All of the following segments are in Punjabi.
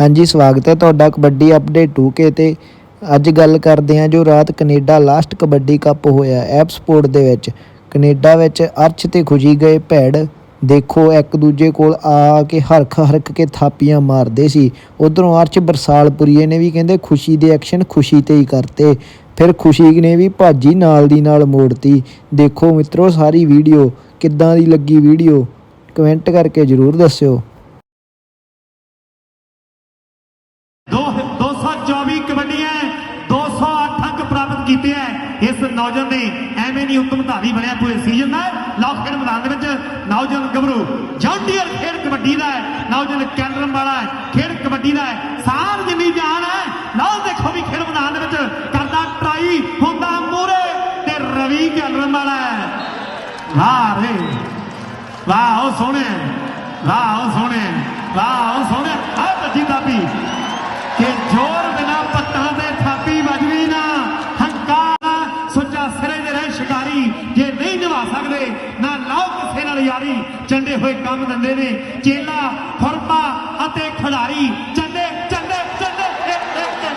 ਹਾਂਜੀ, ਸਵਾਗਤ ਹੈ ਤੁਹਾਡਾ ਕਬੱਡੀ ਅਪਡੇਟ 2K ਤੇ। ਅੱਜ ਗੱਲ ਕਰਦੇ ਹਾਂ ਜੋ ਰਾਤ ਕੈਨੇਡਾ ਲਾਸਟ ਕਬੱਡੀ ਕੱਪ ਹੋਇਆ ਐਪ ਸਪੋਰਟ ਦੇ ਵਿੱਚ। ਕੈਨੇਡਾ ਵਿੱਚ ਅਰਸ਼ ਤੇ ਖੁਸ਼ੀ ਗਏ ਭੈੜ। ਦੇਖੋ, ਇੱਕ ਦੂਜੇ ਕੋਲ ਆ ਕੇ ਹਰਖ ਹਰਖ ਕੇ ਥਾਪੀਆਂ ਮਾਰਦੇ ਸੀ। ਉਧਰੋਂ ਅਰਸ਼ ਬਰਸਾਲਪੁਰੀਏ ਨੇ ਵੀ ਕਹਿੰਦੇ ਖੁਸ਼ੀ ਦੇ ਐਕਸ਼ਨ ਖੁਸ਼ੀ ਤੇ ਹੀ ਕਰਤੇ। ਫਿਰ ਖੁਸ਼ੀ ਨੇ ਵੀ ਭਾਜੀ ਨਾਲ ਦੀ ਨਾਲ ਮੋੜਤੀ। ਦੇਖੋ ਮਿੱਤਰੋ, ਸਾਰੀ ਵੀਡੀਓ ਕਿੱਦਾਂ ਦੀ ਲੱਗੀ ਵੀਡੀਓ? ਕਮੈਂਟ ਕਰਕੇ ਜਰੂਰ ਦੱਸਿਓ। 224 ਕਬੱਡੀਆਂ 208 ਅੰਕ ਪ੍ਰਾਪਤ ਕੀਤੇ ਹੈ। ਇਸ ਨੌਜਵਾਨ ਨੇ ਐਵੇਂ ਨਹੀਂ ਉੱਤਮ ਬਣਿਆ ਪੂਰੇ ਸੀਜ਼ਨ ਦਾ। ਲਾਕ ਖੇਡ ਮੈਦਾਨ ਦੇ ਵਿੱਚ ਨੌਜਵਾਨ ਗੱਭਰੂ, ਜੌਂਡੀਅਰ ਖੇਡ ਕਬੱਡੀ ਦਾ ਹੈ। ਨੌਜਵਾਨ ਕੈਂਡਰਮ ਵਾਲਾ ਖੇਡ ਕਬੱਡੀ ਦਾ ਸਾਰ ਜਿੰਨੀ ਜਾਨ ਹੈ, ਲਓ ਦੇਖੋ ਵੀ ਖੇਡ ਮੈਦਾਨ ਦੇ ਵਿੱਚ ਕਰਦਾ ਟਰਾਈ ਹੁੰਦਾ ਮੂਰੇ ਤੇ ਰਵੀ ਕੈਲਰਮ ਵਾਲਾ ਵਾਹ ਰੇ, ਵਾਹ, ਉਹ ਸੋਹਣੇ, ਵਾਹ, ਉਹ ਸੋਹਣੇ, ਵਾਹ, ਉਹ ਸੋਹਣੇ। ਆ ਬੱਜੀ ਦਾਪੀ ਕਿ ਜੋਰ ਬਿਨਾ ਪੱਟਾਂ ਦੇ ਥਾਪੀ ਵੱਜਵੀ ਨਾ ਹੰਕਾਰ ਸੁੱਚਾ ਸਿਰੇ ਦੇ ਰਹੇ ਸ਼ਿਕਾਰੀ ਜੇ ਨਹੀਂ ਨਿਭਾ ਸਕਦੇ ਨਾ ਲਾਓ ਕਿਸੇ ਨਾਲ ਯਾਰੀ। ਚੰਡੇ ਹੋਏ ਕੰਮ ਦਿੰਦੇ ਨੇ। ਚੇਲਾ ਖੁਰਪਾ ਅਤੇ ਖਿਡਾਰੀ। ਚੰਡੇ ਚੰਡੇ ਚੰਡੇ ਇਹ, ਇਹ, ਇਹ,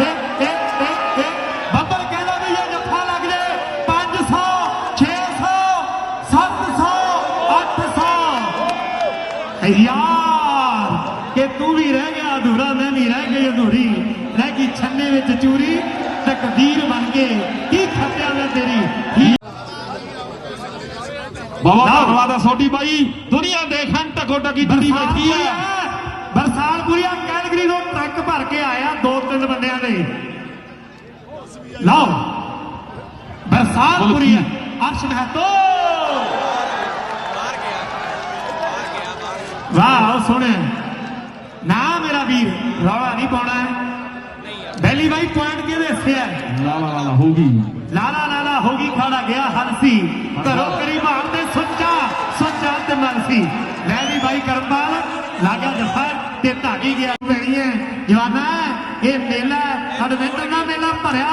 ਇਹ, ਇਹ, ਇਹ, ਵੀ ਇਹ ਜੱਫਾ ਲੱਗ ਜੇ। 500 600 700 800 ਯਾਰ ਕਿ ਤੂੰ ਵੀ ਰਹਿ ਗਿਆ ਅਧੂਰਾ ਮੈਂ ਵੀ ਰਹਿ ਗਈ ਅਧੂਰੀ। ਰਹਿ ਗਈ ਛੰਨੇ ਵਿੱਚ ਚੂਰੀ ਤਕਦੀਰ ਬਣ ਕੇ। ਕੀ ਖੱਤਿਆ ਮੈਂ ਤੇਰੀ? ਹੀ ਬਹੁਤ ਧੰਨਵਾਦ ਹੈ ਸੋਢੀ ਬਾਈ। ਦੁਨੀਆ ਦੇਖਣ ਟਕੋ ਟਕੀ ਜੁੜੀ ਬੈਠੀ ਹੈ ਬਰਸਾਲਪੁਰੀਆ ਕੈਲਗਰੀ ਤੋਂ ਟਰੱਕ ਭਰ ਕੇ ਆਇਆ ਦੋ ਤਿੰਨ ਬੰਦਿਆਂ ਦੇ ਲਓ। ਬਰਸਾਲਪੁਰੀਆ ਅਰਸ਼ ਮਹਤੋ। ਵਾਹ ਸੋਹਣੇ। ਨਾ ਮੇਰਾ ਵੀਰ ਰੌਲਾ ਨਹੀਂ ਪਾਉਣਾ। ਹੈ ਬੈਲੀ ਬਾਈ ਪੁਆਇੰਟ ਕਿਹਦੇ ਹਿੱਸੇ ਹੈ ਲਾ ਲਾ ਲਾ ਲਾ ਹੋਊਗੀ ਲਾਲਾ ਲਾਲਾ ਹੋ ਗਈ ਖਾੜਾ ਗਿਆ ਹਲਸੀ ਘਰੋਂ ਕਰੀ ਤੇ ਮਲਸੀ ਵੀ ਬਾਈ ਕਰਮਪਾਲ, ਲਾਗਾ ਜਫਾ ਤੇ ਧਾਗੀ ਗਿਆ। ਪੈਣੀ ਹੈ ਜਵਾਨਾ, ਇਹ ਮੇਲਾ ਐਡਵੈਂਟਰ ਦਾ ਮੇਲਾ ਭਰਿਆ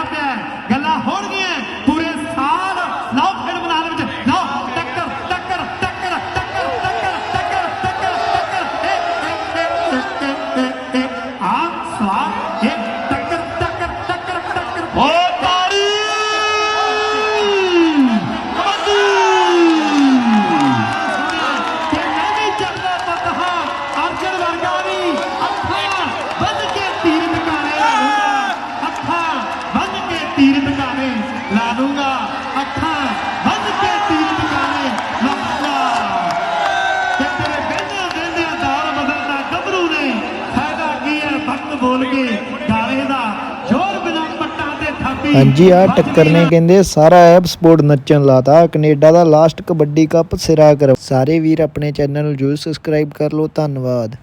ਵਕਤ ਬੋਲ ਦਾ ਜ਼ੋਰ ਬਿਨਾ ਪੱਟਾਂ ਤੇ ਥਾਪੀ। ਹਾਂਜੀ ਆ ਟੱਕਰ ਨੇ ਕਹਿੰਦੇ, ਸਾਰਾ ਐਪ ਸਪੋਰਟ ਨੱਚਣ ਲਾਤਾ। ਕੈਨੇਡਾ ਦਾ ਲਾਸਟ ਕਬੱਡੀ ਕੱਪ ਸਿਰਾ ਕਰ। ਸਾਰੇ ਵੀਰ ਆਪਣੇ ਚੈਨਲ ਨੂੰ ਜਰੂਰ ਸਬਸਕ੍ਰਾਈਬ ਕਰ ਲਓ। ਧੰਨਵਾਦ।